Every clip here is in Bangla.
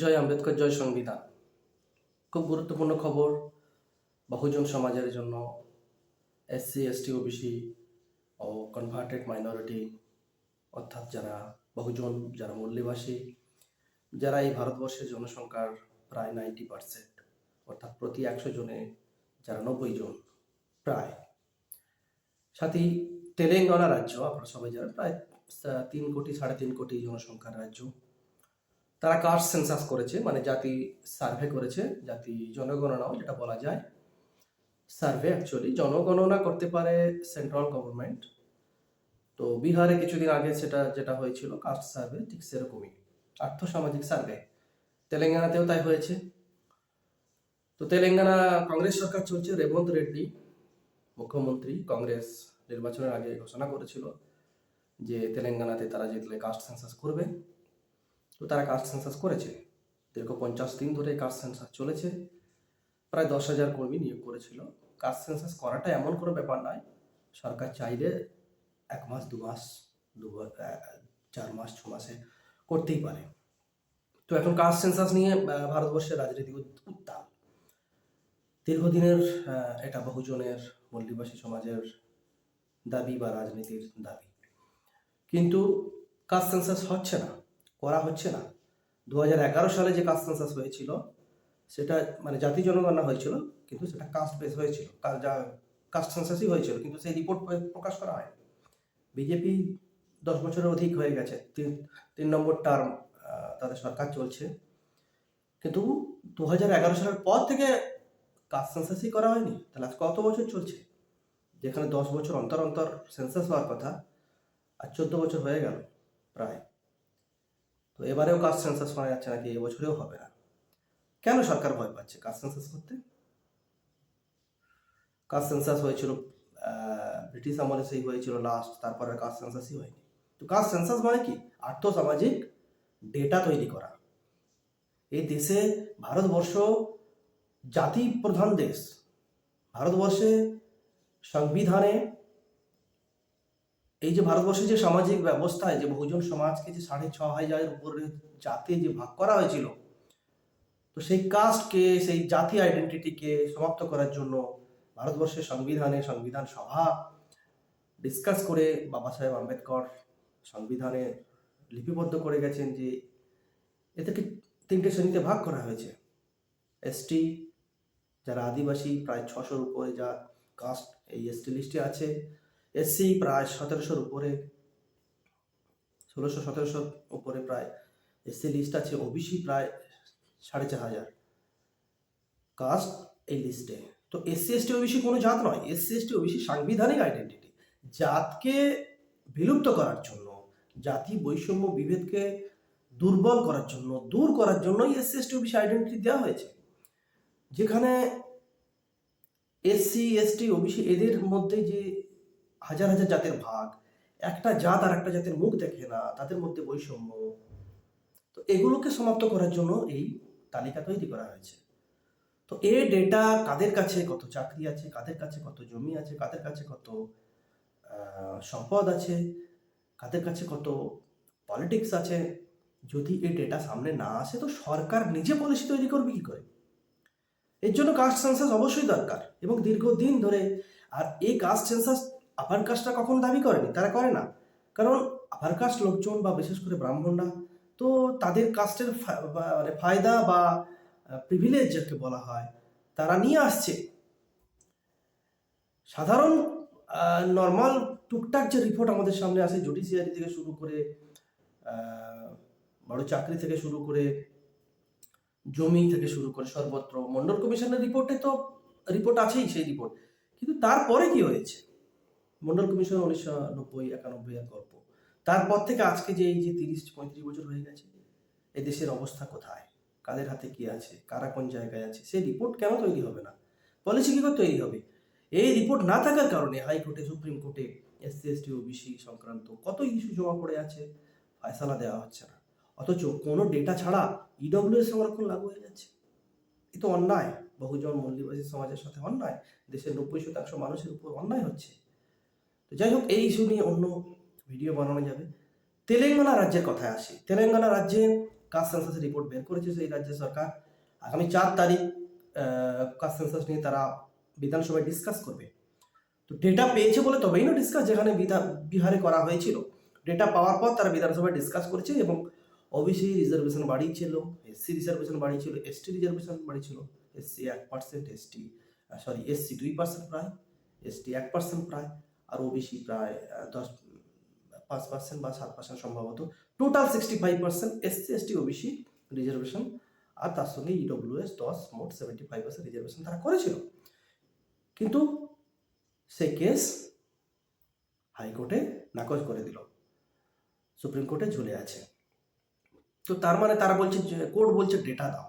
জয় আম্বেদকর, জয় সংবিধান। খুব গুরুত্বপূর্ণ খবর বহুজন সমাজের জন্য, এসসি, এসটি, ওবিসি ও কনভার্টেড মাইনরিটি অর্থাৎ যারা বহুজন, যারা মূল্যবাসী যারা এই ভারতবর্ষের জনসংখ্যার প্রায় নাইনটি পার্সেন্ট অর্থাৎ প্রতি একশো জনে যারা নব্বই জন, প্রায়। সাথে তেলেঙ্গানা রাজ্য, আপনারা সবাই জানেন, প্রায় তিন কোটি, সাড়ে তিন কোটি জনসংখ্যার রাজ্য। তারা কাস্ট সেন্সাস করেছে মানে জাতি সার্ভে করেছে, জাতি জনগণনাও যেটা বলা যায়। সার্ভে অ্যাকচুয়ালি জনগণনা করতে পারে সেন্ট্রাল গভর্নমেন্ট তো বিহারে কিছুদিন আগে সেটা, যেটা হয়েছিল কাস্ট সার্ভে ঠিক সেরকমই। আর্থসামাজিক সার্ভে তেলেঙ্গানাতেও তাই হয়েছে। তো তেলেঙ্গানা কংগ্রেস সরকার চলছে, রেবন্ত রেড্ডি, মুখ্যমন্ত্রী কংগ্রেস নির্বাচনের আগে ঘোষণা করেছিল যে তেলেঙ্গানাতে তারা জিতলে কাস্ট সেন্সাস করবে। তো তারা কাস্ট সেন্সাস করেছে। দীর্ঘ পঞ্চাশ দিন ধরে কাস্ট সেন্সাস চলেছে। প্রায় দশ হাজার কর্মী নিয়োগ করেছিল। কাস্ট সেন্সাস করাটা এমন কোনো ব্যাপার নয়। সরকার চাইলে এক মাস, দু মাস, দু চার মাস, ছ মাসে করতেই পারে। তো এখন কাস্ট সেন্সাস নিয়ে ভারতবর্ষের রাজনীতি উত- উত্তাল। দীর্ঘদিনের এটা বহুজনের মল্লিবাসী সমাজের দাবি বা রাজনীতির দাবি। কিন্তু কাস্ট সেন্সাস হচ্ছে না। করা হচ্ছে না। দু হাজার এগারো সালে যে কাস্ট সেন্সাস হয়েছিল, সেটা মানে জাতি জনগণনা হয়েছিল, কিন্তু সেটা কাস্ট বেস হয়েছিল। যা কাস্ট সেন্সাসই হয়েছিল, কিন্তু সেই রিপোর্ট প্রকাশ করা হয় বিজেপি দশ বছরের অধিক হয়ে গেছে, তিন তিন নম্বর টার্ম তাদের সরকার চলছে। কিন্তু দু হাজার এগারো সালের পর থেকে কাস্ট সেন্সাসই করা হয়নি। তাহলে আজ কত বছর চলছে? যেখানে দশ বছর অন্তর অন্তর সেন্সাস হওয়ার কথা, আর চোদ্দ বছর হয়ে গেল প্রায়। তো এবারেও কাস্ট সেন্সাস শোনা যাচ্ছে নাকি? এবছরেও হবে না। কেন সরকার ভয় পাচ্ছে কাস্ট সেন্সাস করতে? কাস্ট সেন্সাস হয়েছিল ব্রিটিশ আমলে সেই হয়েছিল লাস্ট তারপরে কাস্ট সেন্সাসই হয়নি। তো কাস্ট সেন্সাস মানে কি? আর্থসামাজিক ডেটা তৈরি করা। এই দেশে ভারতবর্ষ জাতি প্রধান দেশ। ভারতবর্ষে সংবিধানে এই যে ভারতবর্ষের যে সামাজিক ব্যবস্থায় যে বহুজন সমাজকে যে সাড়ে ছ হাজারের উপরে জাতি যে ভাগ করা হয়েছিল, তো সেই কাস্টকে সেই জাতি আইডেন্টিটিকে সমাপ্ত করার জন্য ভারতবর্ষের সংবিধানে সংবিধান সভা ডিসকাস করে বাবা সাহেব আম্বেদকর সংবিধানে লিপিবদ্ধ করে গেছেন যে এদেরকে তিনটে শ্রেণীতে ভাগ করা হয়েছে। এসটি যারা আদিবাসী, প্রায় ছশোর উপরে যা কাস্ট এই এসটি লিস্টে আছে এসসি প্রায় সতেরোশোর উপরে, ষোলোশো, সতেরোশোর উপরে প্রায় এসসি লিস্ট আছে ওবিসি প্রায় সাড়ে চার হাজার কাস্ট এই লিস্টে তো এসসি, এসটি ওবিসি কোনো জাত নয়। এসসি, এসটি ওবিসি সাংবিধানিক আইডেন্টিটি জাতকে বিলুপ্ত করার জন্য, জাতি বৈষম্য বিভেদকে দুর্বল করার জন্য, দূর করার জন্যই এসসি, এসটি ওবিসি আইডেন্টিটি দেওয়া হয়েছে। যেখানে এসসি, এসটি ওবিসি এদের মধ্যে যে হাজার হাজার জাতের ভাগ, একটা জাত আর একটা জাতের মুখ দেখে না, তাদের মধ্যে বৈষম্য। তো এগুলোকে সমাপ্ত করার জন্য এই তালিকা তৈরি করা হয়েছে। তো এ ডেটা কাদের কাছে কত চাকরি আছে, কাদের কাছে কত জমি আছে, কাদের কাছে কত সম্পদ আছে, কাদের কাছে কত পলিটিক্স আছে, যদি এই ডেটা সামনে না আসে তো সরকার নিজে পলিসি তৈরি করবে কি করে? এর জন্য কাস্ট সেন্সাস অবশ্যই দরকার এবং দীর্ঘদিন ধরে আর এই কাস্ট সেন্সাস আপার কাস্টটা কখনো দাবি করেনি? তারা করে না। কারণ আপার কাস্ট লোকজন বা বিশেষ করে ব্রাহ্মণরা, তো তাদের কাস্টের মানে ফায়দা বা প্রিভিলেজ যাকে বলা হয়, তারা নিয়ে আসছে। সাধারণ নর্মাল টুকটাক যে রিপোর্ট আমাদের সামনে আসে জুডিশিয়ারি থেকে শুরু করে বড় চাকরি থেকে শুরু করে, জমি থেকে শুরু করে সর্বত্র, মন্ডল কমিশনের রিপোর্টে তো রিপোর্ট আছেই সেই রিপোর্ট কিন্তু তারপরে কি হয়েছে? মন্ডল কমিশন উনিশশো নব্বই, একানব্বই এর গল্প। তারপর থেকে আজকে যে এই যে তিরিশ, পঁয়ত্রিশ বছর হয়ে গেছে এই দেশের অবস্থা কোথায়? কাদের হাতে কি আছে? কারা কোন জায়গায় আছে? সেই রিপোর্ট কেন তৈরি হবে না? পলিসি কী করে তৈরি হবে? এই রিপোর্ট না থাকার কারণে হাইকোর্টে সুপ্রিম কোর্টে এসসি এসটি ওবিসি সংক্রান্ত কত ইস্যু জমা পড়ে আছে, ফয়সালা দেওয়া হচ্ছে না। অথচ কোনো ডেটা ছাড়া ইডব্লিউ সংরক্ষণ লাগু হয়ে যাচ্ছে। এ তো অন্যায়। বহুজন মল্লিবাসী সমাজের সাথে অন্যায়। দেশের নব্বই শতাংশ মানুষের উপর অন্যায় হচ্ছে। যাই হোক এই ইস্যু নিয়ে অন্য ভিডিও বানানো যাবে। তেলেঙ্গানা রাজ্যের কথায় আসি। তেলেঙ্গানা রাজ্যে কাস্ট সেন্সাসের রিপোর্ট বের করেছে সেই রাজ্য সরকার। আগামী চার তারিখ কাস্ট সেন্সাস নিয়ে তারা বিধানসভায় ডিসকাস করবে। তো ডেটা পেয়েছে বলে তবেই না ডিসকাস যেখানে বিহারে করা হয়েছিল। ডেটা পাওয়ার পর তারা বিধানসভায় ডিসকাস করেছে এবং ওবিসি রিজার্ভেশন বাড়িয়েছিল এসসি রিজার্ভেশন বাড়িয়েছিল এসটি রিজার্ভেশন বাড়িয়েছিল এসসি এক পার্সেন্ট এসটি সরি এসসি দুই পার্সেন্ট প্রায় এসটি এক পার্সেন্ট প্রায়। আর ওবিসি প্রায় দশ, পাঁচ পার্সেন্ট বা সাত পার্সেন্ট সম্ভবত। Total sixty five percent SC ST OBC reservation আর তার সঙ্গে ইডব্লিউএস দশ, মোট সেভেন্টি ফাইভ পার্সেন্ট রিজার্ভেশন তারা করেছিল। কিন্তু সে কেস হাইকোর্টে নাকচ করে দিল। সুপ্রিম কোর্টে ঝুলে আছে। তো তার মানে তারা বলছে কোর্ট বলছে ডেটা দাও।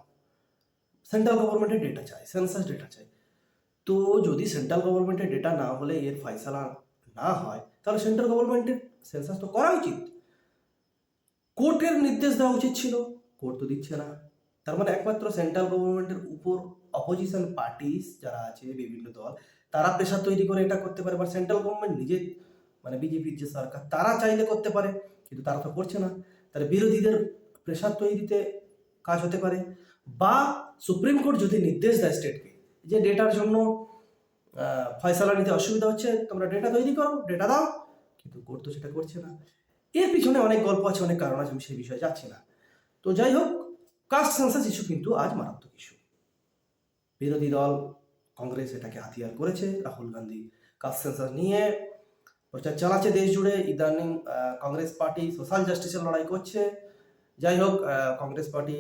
সেন্ট্রাল গভর্নমেন্টের ডেটা চাই সেন্সাস ডেটা চাই। তো যদি সেন্ট্রাল গভর্নমেন্টের ডেটা না হলে এর ফয়সালা না হয়, তাহলে সেন্ট্রাল গভর্নমেন্টের সেন্সাস তো করা উচিত। কোর্টের নির্দেশ দেওয়া উচিত ছিল কোর্ট তো দিচ্ছে না। তার মানে একমাত্র সেন্ট্রাল গভর্নমেন্টের উপর অপোজিশন পার্টিস যারা আছে, বিভিন্ন দল, তারা প্রেশার তৈরি করে এটা করতে পারে। বা সেন্ট্রাল গভর্নমেন্ট নিজে মানে বিজেপির যে সরকার, তারা চাইলে করতে পারে, কিন্তু তারা তো করছে না। তাহলে বিরোধীদের প্রেশার তৈরিতে কাজ হতে পারে। বা সুপ্রিম কোর্ট যদি নির্দেশ দেয় স্টেটকে যে ডেটার জন্য ফয়সালা নিতে অসুবিধা হচ্ছে, তোমরা ডেটা তৈরি করো ডেটা দাও, কিন্তু কোর্ট তো সেটা করছে না। এর পিছনে অনেক গল্প আছে, অনেক কারণ আছে, আমি সেই বিষয়ে যাচ্ছি না। তো যাই হোক কাস্ট সেন্সাস ইস্যু কিন্তু আজ মারাত্মক ইস্যু বিরোধী দল, কংগ্রেস এটাকে হাতিয়ার করেছে, রাহুল গান্ধী কাস্ট সেন্সাস নিয়ে প্রচার চালাচ্ছে দেশ জুড়ে, ইদানিং কংগ্রেস পার্টি সোশ্যাল জাস্টিসের লড়াই করছে। যাই হোক কংগ্রেস পার্টি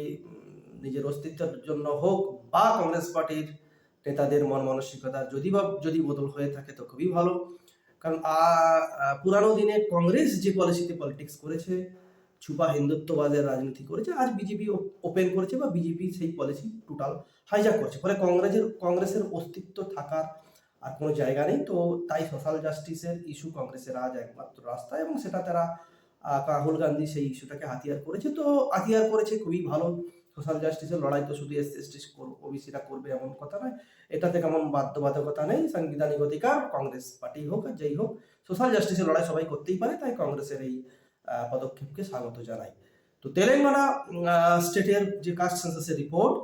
নিজের অস্তিত্বের জন্য হোক বা কংগ্রেস পার্টির নেতাদের মন মানসিকতা যদি বা, যদি বদল হয়ে থাকে তো খুবই ভালো। কারণ পুরানো দিনে কংগ্রেস যে পলিসিতে পলিটিক্স করেছে, ছুপা হিন্দুত্ববাদের রাজনীতি করেছে, আর বিজেপি ওপেন করেছে বা বিজেপি সেই পলিসি টোটাল হাইজাক করছে। ফলে কংগ্রেসের কংগ্রেসের অস্তিত্ব থাকার আর কোনো জায়গা নেই। তো তাই সোশ্যাল জাস্টিসের ইস্যু কংগ্রেসের আজ একমাত্র রাস্তা এবং সেটা তারা রাহুল গান্ধী সেই ইস্যুটাকে হাতিয়ার করেছে। তো হাতিয়ার করেছে খুবই ভালো। সোশ্যাল জাস্টিসের লড়াই তো শুধু এসসি এসটি ওবিসিরা করবে এমন কথা নয়। এটাতে কেমন বাধ্যবাধকতা নেই। সাংবিধানিক অধিকার, কংগ্রেস পার্টি হোক আর যেই হোক সোশ্যাল জাস্টিসের লড়াই সবাই করতেই পারে। তাই কংগ্রেসের এই পদক্ষেপকে স্বাগত জানাই। তো তেলেঙ্গানা স্টেটের যে কাস্ট সেন্সাসের রিপোর্ট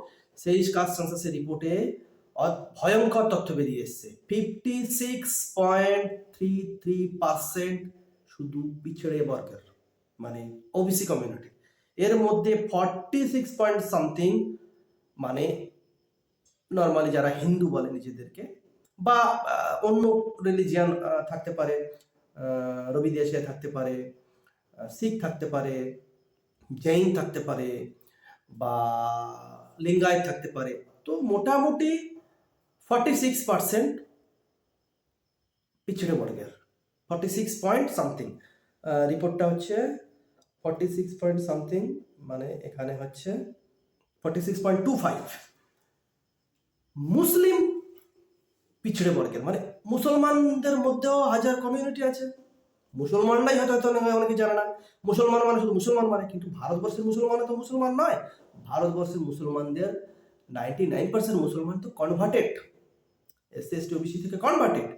সেই কাস্ট সেন্সাসের রিপোর্টে ভয়ঙ্কর তথ্য বেরিয়ে এসছে। Fifty six point three three percent শুধু পিছড়ে বর্গের মানে ওবিসি কমিউনিটি এর মধ্যে ফর্টি সিক্স পয়েন্ট সামথিং মানে নর্মালি যারা হিন্দু বলে নিজেদেরকে বা অন্য রিলিজিয়ান থাকতে পারে রবি দেশে থাকতে পারে শিখ থাকতে পারে, জৈন থাকতে পারে বা লিঙ্গায়ত থাকতে পারে। তো মোটামুটি ফর্টি সিক্স পার্সেন্ট পিছড়ে বর্গের ফর্টি সিক্স পয়েন্ট সামথিং রিপোর্টটা হচ্ছে ফর্টি সিক্স পয়েন্ট সামথিং মানে এখানে হচ্ছে forty six point two five Muslim পিছড়ে বর্গের মানে মুসলমানদের মধ্যেও হাজার কমিউনিটি আছে। মুসলমানরাই হয়তো হয়তো অনেকে- জানে না। মুসলমান মানে শুধু মুসলমান মানে কিন্তু ভারতবর্ষের মুসলমান তো মুসলমান নয়। ভারতবর্ষের মুসলমানদের নাইনটি নাইন পার্সেন্ট মুসলমান তো কনভার্টেড এসসি এসটি ওবিসি থেকে কনভার্টেড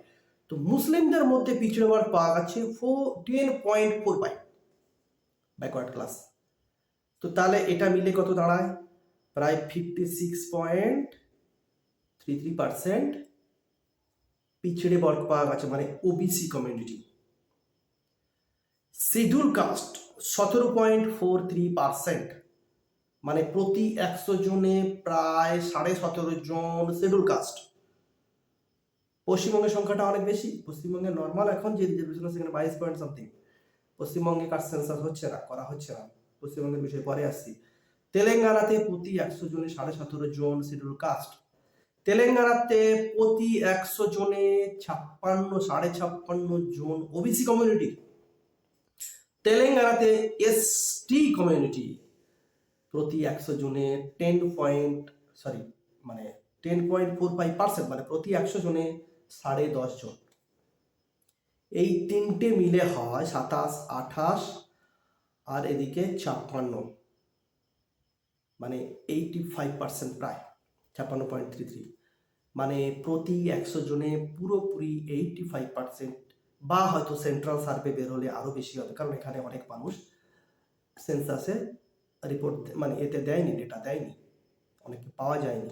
তো মুসলিমদের মধ্যে পিছড়ে ওয়ার্ড পাওয়া গেছে four ten point four five backward class তো তাহলে এটা মিলে কত দাঁড়ায়? প্রায় fifty six point three three percent পিছড়ে বর্গ পাওয়া গেছে মানে ওবিসি কমিউনিটি শিডিউল কাস্ট সতেরো পয়েন্ট ফোর থ্রি পার্সেন্ট মানে প্রতি একশো জনে প্রায় সাড়ে সতেরো জন শিডিউল কাস্ট পশ্চিমবঙ্গের সংখ্যাটা অনেক বেশি পশ্চিমবঙ্গে নর্মাল এখন যে রিজার্ভেশন সেখানে বাইশ পয়েন্ট সামথিং পশ্চিমবঙ্গে কাস্ট সেন্সাস হচ্ছে না, করা হচ্ছে না। পশ্চিমবঙ্গের বিষয়ে পরে আসছি। তেলেঙ্গানাতে প্রতি একশো জনে সাড়ে সতেরো জন শিডিউল কাস্ট তেলেঙ্গানাতে প্রতি একশো জনে ছাপ্পান্ন, সাড়ে ছাপ্পান্ন জন ওবিসি কমিউনিটি তেলেঙ্গানাতে এসটি কমিউনিটি প্রতি একশো জনে টেন পয়েন্ট সরি মানে ten point four five percent মানে প্রতি একশো জনে সাড়ে দশ জন। এই তিনটে মিলে হয় সাতাশ, আঠাশ আর এদিকে ছাপ্পান্ন। মানে এইটি ফাইভ পার্সেন্ট প্রায়, ছাপ্পান্ন পয়েন্ট থ্রি থ্রি মানে প্রতি একশো জনে পুরোপুরি এইটি ফাইভ পার্সেন্ট বা হয়তো সেন্ট্রাল সার্ভে বের হলে আরও বেশি হবে, কারণ এখানে অনেক মানুষ সেন্সাসে রিপোর্ট মানে এতে দেয়নি ডেটা দেয়নি অনেকে পাওয়া যায়নি।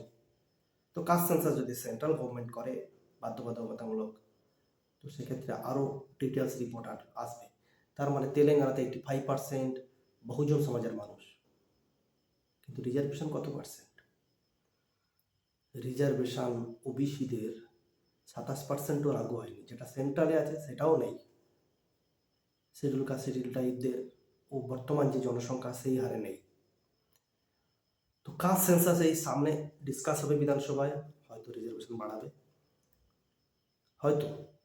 তো কাস্ট সেন্সাস যদি সেন্ট্রাল গভর্নমেন্ট করে, বাধ্যবাধকতামূলক? তো সেক্ষেত্রে আরও ডিটেলস রিপোর্ট আসবে। তার মানে তেলেঙ্গানাতে এইটি ফাইভ পার্সেন্ট বহুজন সমাজের মানুষ। কিন্তু রিজার্ভেশন কত পার্সেন্ট রিজার্ভেশন ওবিসিদের সাতাশ পার্সেন্টও লাগু হয়নি। যেটা সেন্ট্রালে আছে সেটাও নেই। শিডিউল কাস্ট শিডিউল টাইপদের ও বর্তমান যে জনসংখ্যা সেই হারে নেই। তো কাস্ট সেন্সাস এই সামনে ডিসকাস হবে বিধানসভায়? হয়তো রিজার্ভেশন বাড়াবে। হয়তো।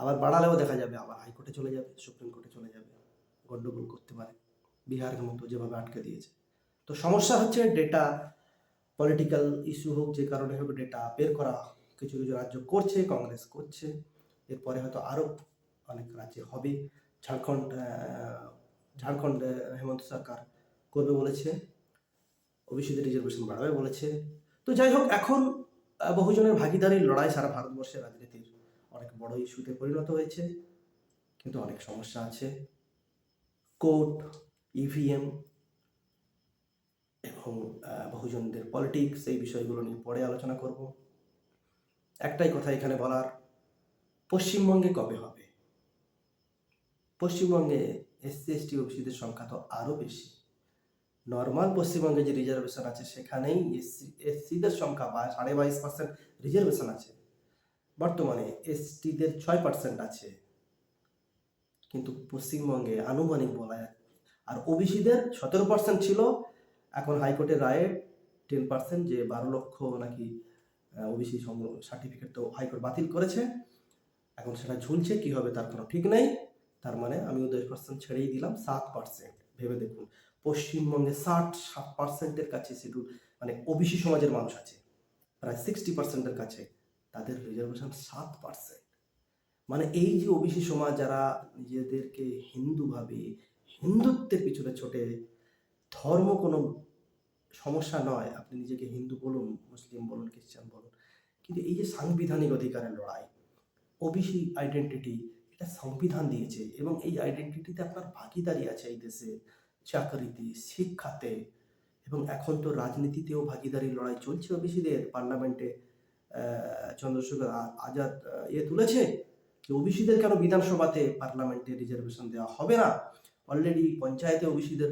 আবার বাড়ালেও দেখা যাবে, আবার হাইকোর্টে চলে যাবে সুপ্রিম কোর্টে চলে যাবে, গন্ডগোল করতে পারে, বিহারের মতো যেভাবে আটকে দিয়েছে। তো সমস্যা হচ্ছে ডেটা পলিটিক্যাল ইস্যু হোক, যে কারণে হোক ডেটা বের করা, কিছু কিছু রাজ্য করছে কংগ্রেস করছে, এরপরে হয়তো আরও অনেক রাজ্যে হবে। ঝাড়খণ্ড ঝাড়খণ্ড হেমন্ত সরকার করবে বলেছে ওবিসিদের রিজার্ভেশন বাড়াবে বলেছে। তো যাই হোক, এখন বহুজনের ভাগিদারির লড়াই সারা ভারতবর্ষের রাজনীতির। অনেক বড় ইস্যুতে পরিণত হয়েছে, কিন্তু অনেক সমস্যা আছে। কোর্ট ইভিএম এবং বহুজনদের পলিটিক্স এই বিষয়গুলো নিয়ে পরে আলোচনা করব। একটাই কথা এখানে বলার, পশ্চিমবঙ্গে কবে হবে? পশ্চিমবঙ্গে এসসি এসটি ওবিসিদের সংখ্যা তো আরও বেশি। নর্মাল পশ্চিমবঙ্গে যে রিজার্ভেশন আছে, সেখানেই এসসি এসসিদের সংখ্যা বা সাড়ে বাইশ পার্সেন্ট রিজার্ভেশন আছে। বর্তমানে এসটিদের ছয় পার্সেন্ট আছে। কিন্তু পশ্চিমবঙ্গে আনুমানিক বলা আর ওবিসিদের সতেরো পার্সেন্ট ছিল। এখন হাইকোর্টের রায়ে টেন পার্সেন্ট যে বারো লক্ষ নাকি ওবিসি সার্টিফিকেট তো হাইকোর্ট বাতিল করেছে। এখন সেটা ঝুলছে, কি হবে তার কোনো ঠিক নেই। তার মানে আমিও দশ পার্সেন্ট ছেড়েই দিলাম, সাত পার্সেন্ট ভেবে দেখুন, পশ্চিমবঙ্গে ষাট সাত পার্সেন্টের কাছে শিডিউল মানে ওবিসি সমাজের মানুষ আছে, প্রায় সিক্সটি পার্সেন্টের কাছে। তাদের রিজার্ভেশন সাত পার্সেন্ট মানে এই যে ওবিসি সমাজ যারা নিজেদেরকে হিন্দু ভাবে হিন্দুত্বের পিছনে ছোটে, ধর্ম কোনো সমস্যা নয়, আপনি নিজেকে হিন্দু বলুন, মুসলিম বলুন, খ্রিস্টান বলুন, কিন্তু এই যে সাংবিধানিক অধিকারের লড়াই ওবিসি আইডেন্টিটি এটা সংবিধান দিয়েছে এবং এই আইডেন্টিটিতে আপনার ভাগিদারি আছে এই দেশে, চাকরিতে, শিক্ষাতে, এবং এখন তো রাজনীতিতেও ভাগিদারি লড়াই চলছে ওবিসিদের পার্লামেন্টে চন্দ্রশেখর আজাদ ইয়ে তুলেছে যে ওবিসিদের কেন বিধানসভাতে পার্লামেন্টে রিজার্ভেশন দেওয়া হবে না? অলরেডি পঞ্চায়েতে ওবিসিদের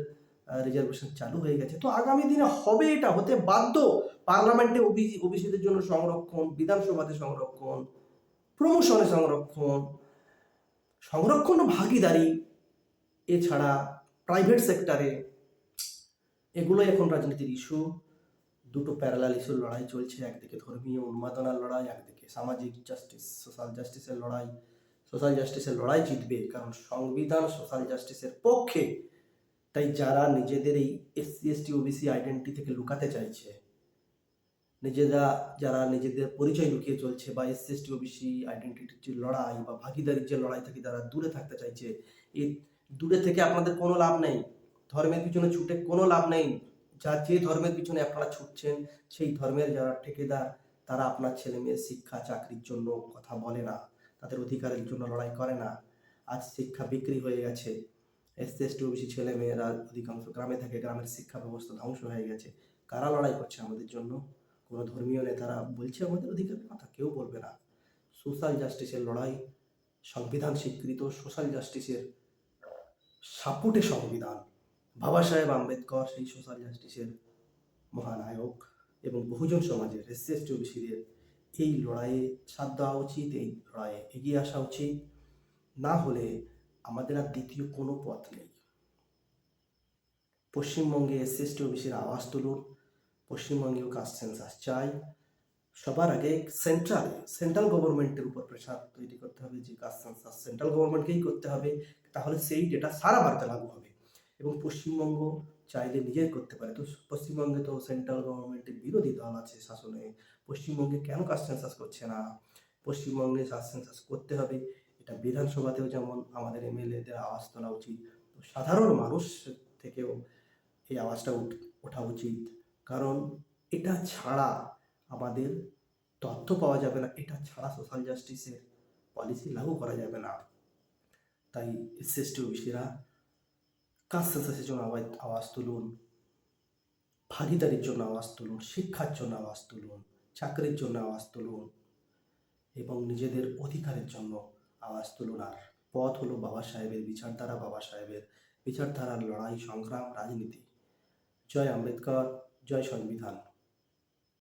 রিজার্ভেশন চালু হয়ে গেছে। তো আগামী দিনে হবে এটা, হতে বাধ্য পার্লামেন্টে ওবিসি ওবিসিদের জন্য সংরক্ষণ, বিধানসভাতে সংরক্ষণ প্রমোশনে সংরক্ষণ সংরক্ষণ ভাগিদারি, এছাড়া প্রাইভেট সেক্টরে এগুলোই এখন রাজনীতির ইস্যু দুটো প্যারালাল ইস্যুর লড়াই চলছে, একদিকে ধর্মীয় উন্মাদনার লড়াই, একদিকে সামাজিক জাস্টিস সোশ্যাল জাস্টিসের লড়াই। সোশ্যাল জাস্টিসের লড়াই জিতবে, কারণ সংবিধান সোশ্যাল জাস্টিসের পক্ষে। তাই যারা নিজেদের এই এসসি এসটি ওবিসি আইডেন্টি থেকে লুকাতে চাইছে, নিজেরা যারা নিজেদের পরিচয় লুকিয়ে চলছে বা এসসি এসটি ওবিসি আইডেন্টিটির যে লড়াই বা ভাগিদারির যে লড়াই থেকে তারা দূরে থাকতে চাইছে এই দূরে থেকে আপনাদের কোনো লাভ নেই। ধর্মের পিছনে ছুটে কোনো লাভ নেই। যা যে ধর্মের পিছনে আপনারা ছুটছেন, সেই ধর্মের যারা ঠেকেদার, তারা আপনার ছেলে মেয়ের শিক্ষা, চাকরির জন্য কথা বলে না, তাদের অধিকারের জন্য লড়াই করে না। আজ শিক্ষা বিক্রি হয়ে গেছে। এসসি, এসটি, ওবিসি ছেলে মেয়েরা অধিকাংশ গ্রামে থাকে, গ্রামের শিক্ষা ব্যবস্থা ধ্বংস হয়ে গেছে। কারা লড়াই করছে আমাদের জন্য? কোনো ধর্মীয় নেতারা বলছে আমাদের অধিকারের কথা, কেউ বলবে না। সোশ্যাল জাস্টিসের লড়াই, সংবিধান স্বীকৃত সোশ্যাল জাস্টিসের সাপোর্টে সংবিধান। বাবা সাহেব আম্বেদকর, সেই সোশ্যাল জাস্টিসের মহানায়ক এবং বহুজন সমাজের এসসি ওবিসিদের এই লড়াইয়ে সাথ দেওয়া উচিত, এই লড়াইয়ে এগিয়ে আসা উচিত। না হলে আমাদের আর দ্বিতীয় কোনো পথ নেই। পশ্চিমবঙ্গে এসসি ওবিসির আওয়াজ তুলুন, পশ্চিমবঙ্গেও কাস্ট সেন্সাস চাই। সবার আগে সেন্ট্রাল সেন্ট্রাল গভর্নমেন্টের উপর প্রেশার তৈরি করতে হবে যে কাস্ট সেন্সাস সেন্ট্রাল গভর্নমেন্টকেই করতে হবে, তাহলে সেই ডেটা সারা ভারতে লাগু হবে। এবং পশ্চিমবঙ্গ চাইলে নিজেই করতে পারে। তো পশ্চিমবঙ্গে তো সেন্ট্রাল গভর্নমেন্টের বিরোধী দল আছে শাসনে। পশ্চিমবঙ্গে কেন কাস্ট সেন্সাস করছে না? পশ্চিমবঙ্গে কাস্ট সেন্সাস করতে হবে। এটা বিধানসভাতেও যেমন আমাদের এমএলএদের আওয়াজ তোলা উচিত। সাধারণ মানুষ থেকেও এই আওয়াজটা ওঠা উচিত। কারণ এটা ছাড়া আমাদের তথ্য পাওয়া যাবে না। এটা ছাড়া সোশ্যাল জাস্টিসের পলিসি লাগু করা যাবে না। তাই এসএসটি ওবিসিরা কাজ সেন্সাসের জন্য আওয়াজ আওয়াজ তুলুন? ভাগিদারির জন্য আওয়াজ তুলুন, শিক্ষার জন্য আওয়াজ তুলুন, চাকরির জন্য আওয়াজ তুলুন এবং নিজেদের অধিকারের জন্য আওয়াজ তুলুন। আর পথ হলো বাবা সাহেবের বিচারধারা, বাবা সাহেবের বিচারধারার লড়াই, সংগ্রাম, রাজনীতি। জয় আম্বেদকর, জয় সংবিধান।